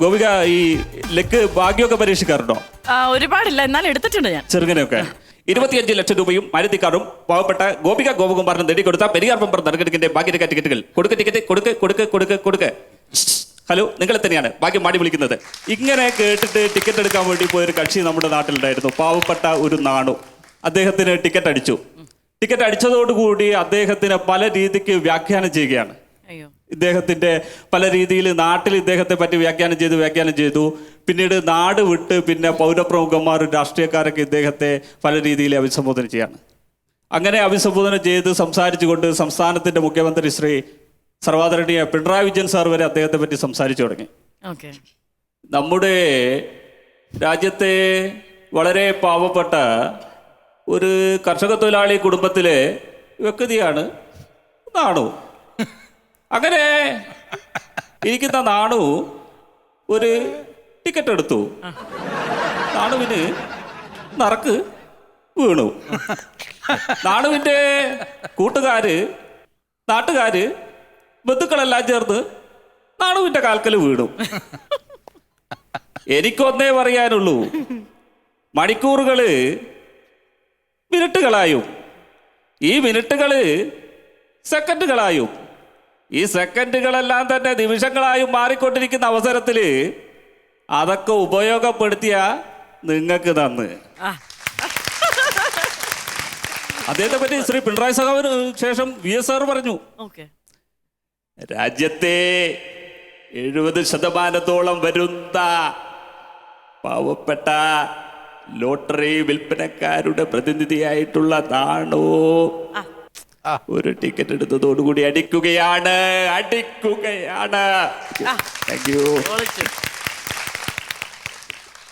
ഗോപിക ഈ ലെക്ക് ഭാഗ്യമൊക്കെ പരീക്ഷിക്കാറുണ്ടോ? ആ, ഒരുപാടില്ല. എന്നാലും എടുത്തിട്ടുണ്ട് ഞാൻ. ചെറുങ്ങനെയൊക്കെ ഇരുപത്തിയഞ്ച് ലക്ഷം രൂപയും മാരുതി കാറും പാവപ്പെട്ട ഗോപിക ഗോപകുമാറിന് നേടിക്കൊടുത്ത പെരിയാർ പമ്പർ നറുക്കെടുക്കിന്റെ ഭാഗ്യരേഖ ടിക്കറ്റുകൾ. കൊടുക്ക് ടിക്കറ്റ് കൊടുക്ക് കൊടുക്ക് കൊടുക്ക് കൊടുക്ക്. ഹലോ നിങ്ങളെ തന്നെയാണ് ഭാഗ്യം മാടി വിളിക്കുന്നത്. ഇങ്ങനെ കേട്ടിട്ട് ടിക്കറ്റ് എടുക്കാൻ വേണ്ടി പോയൊരു കക്ഷി നമ്മുടെ നാട്ടിലുണ്ടായിരുന്നു. പാവപ്പെട്ട ഒരു നാണു. അദ്ദേഹത്തിന് ടിക്കറ്റ് അടിച്ചു. ടിക്കറ്റ് അടിച്ചതോടുകൂടി അദ്ദേഹത്തിന് പല രീതിക്ക് വ്യാഖ്യാനം ചെയ്യുകയാണ്. അയ്യോ ഇദ്ദേഹത്തിന്റെ പല രീതിയിൽ നാട്ടിൽ ഇദ്ദേഹത്തെ പറ്റി വ്യാഖ്യാനം ചെയ്തു വ്യാഖ്യാനം ചെയ്തു. പിന്നീട് നാട് വിട്ട് പിന്നെ പൗരപ്രമുഖന്മാരും രാഷ്ട്രീയക്കാരൊക്കെ ഇദ്ദേഹത്തെ പല രീതിയിൽ അഭിസംബോധന ചെയ്യാണ്. അങ്ങനെ അഭിസംബോധന ചെയ്ത് സംസാരിച്ചുകൊണ്ട് സംസ്ഥാനത്തിന്റെ മുഖ്യമന്ത്രി ശ്രീ സർവാദരണീയ പിണറായി വിജയൻ സാർ വരെ അദ്ദേഹത്തെ പറ്റി സംസാരിച്ചു തുടങ്ങി. ഓക്കെ. നമ്മുടെ രാജ്യത്തെ വളരെ പാവപ്പെട്ട ഒരു കർഷക തൊഴിലാളി കുടുംബത്തിലെ വ്യക്തിയാണ് നാണു. അങ്ങനെ ഇരിക്കുന്ന നാണു ഒരു ടിക്കറ്റ് എടുത്തു. നാണുവിന് നറക്ക് വീണു. നാണുവിന്റെ കൂട്ടുകാര് നാട്ടുകാര് ബന്ധുക്കളെല്ലാം ചേർന്ന് നാണുവിന്റെ കാൽക്കൽ വീണു. എനിക്കൊന്നേ പറയാനുള്ളൂ മണിക്കൂറുകൾ മിനിറ്റുകളായും ഈ മിനിറ്റുകൾ സെക്കൻഡുകളായും ഈ സെക്കൻഡുകളെല്ലാം തന്നെ നിമിഷങ്ങളായും മാറിക്കൊണ്ടിരിക്കുന്ന അവസരത്തിൽ അതൊക്കെ ഉപയോഗപ്പെടുത്തിയ നിങ്ങൾക്ക് നന്ന് ആ. അദ്ദേഹത്തെ പറ്റി ശ്രീ പിണറായി സഖാവിന് ശേഷം വി എസ് ആർ പറഞ്ഞു. രാജ്യത്തെ എഴുപത് ശതമാനത്തോളം വരുന്ന പാവപ്പെട്ട ലോട്ടറി വിൽപ്പനക്കാരുടെ പ്രതിനിധിയായിട്ടുള്ള നാണോ ഒരു ടിക്കറ്റ് എടുത്തതോടുകൂടി അടിക്കുകയാണ്. അടിക്കുകയാണ്. Thank you